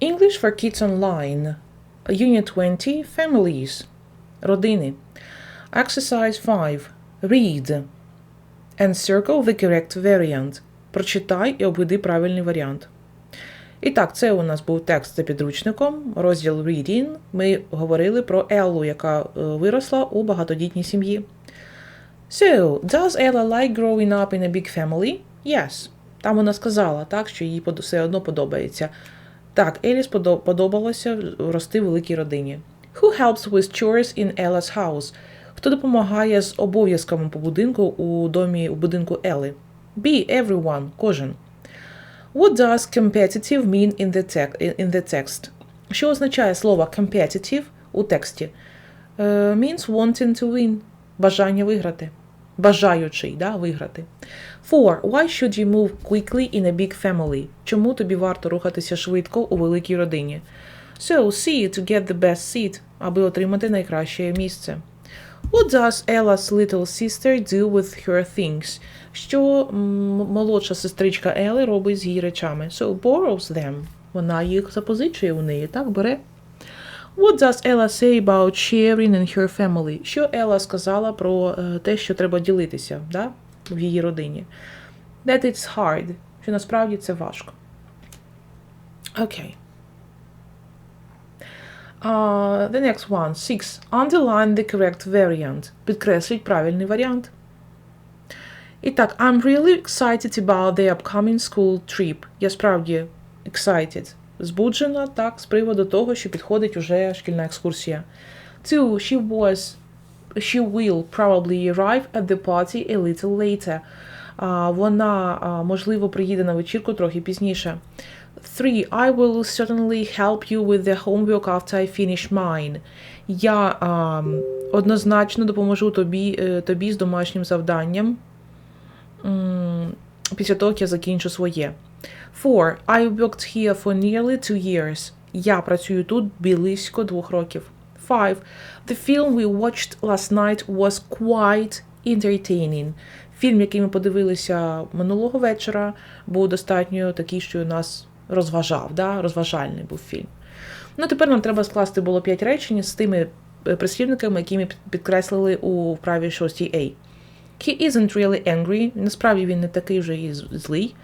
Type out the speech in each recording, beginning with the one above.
English for Kids Online. Unit 20 Families. Родини. Exercise 5. Read. And circle the correct variant. Прочитай і обведи правильний варіант. І так, це у нас був текст за підручником, розділ Reading. Ми говорили про Еллу, яка е, виросла у багатодітній сім'ї. So, does Ella like growing up in a big family? Yes. Там вона сказала, так, що їй все одно подобається. Так, Елі сподо- подобалося рости в великій родині. Who helps with chores in Ella's house? Хто допомагає з обов'язками по будинку у домі у будинку Елли? B. Everyone. Кожен. What does competitive mean in the, tec- in the text? Що означає слово competitive у тексті? Е, means wanting to win. Бажання виграти. Бажаючий, да, виграти. Four. Why should you move quickly in a big family? Чому тобі варто рухатися швидко у великій родині? So, see to get the best seat, аби отримати найкраще місце. What does Ella's little sister do with her things? Що молодша сестричка Ели робить з її речами? So, borrows them. Вона їх запозичує у неї, так, бере. What does Ella say about sharing in her family? Що Елла сказала про е, те, що треба ділитися да, в її родині? That it's hard. Що насправді це важко. Окей. Uh, the next one. Six. Underline the correct variant. Підкресліть правильний варіант. І так, I'm really excited about the upcoming school trip. Я справді excited. Збуджена, так, з приводу того, що підходить уже шкільна екскурсія. Two. She was she will probably arrive at the party a little later. А, вона, а, можливо, приїде на вечірку трохи пізніше. Three. I will certainly help you with the homework after I finish mine. Я а, однозначно допоможу тобі, е, тобі з домашнім завданням після того, як я закінчу своє. Four. I worked here for nearly two years. Я працюю тут близько двох років. Five. The film we watched last night was quite entertaining. Фільм, який ми подивилися минулого вечора, був достатньо такий, що нас розважав. Да? Розважальний був фільм. Ну, тепер нам треба скласти було 5 речень з тими е, прислівниками, які ми підкреслили у вправі 6A. He isn't really angry. Насправді він не такий вже і злий.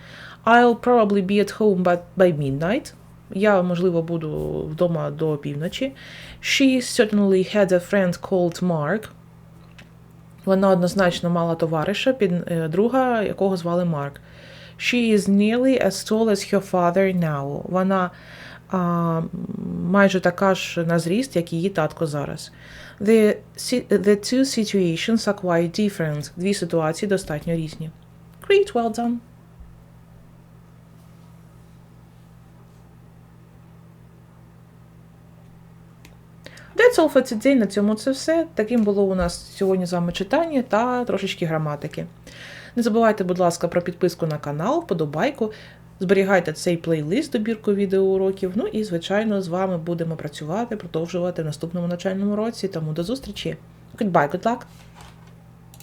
I'll probably be at home by, by midnight. Я, можливо, буду вдома до півночі. She certainly had a friend called Mark. Вона однозначно мала товариша, під е, друга, якого звали Марк. She is nearly as tall as her father now. Вона а, майже така ж на зріст, як її татко зараз. The, the two situations are quite different. Дві ситуації достатньо різні. Great, well done. All for. На цьому це все. Таким було у нас сьогодні з вами читання та трошечки граматики. Не забувайте, будь ласка, про підписку на канал, вподобайку. Зберігайте цей плейлист добірку відеоуроків. Ну і, звичайно, з вами будемо працювати, продовжувати в наступному навчальному році. Тому до зустрічі. Goodbye, good luck!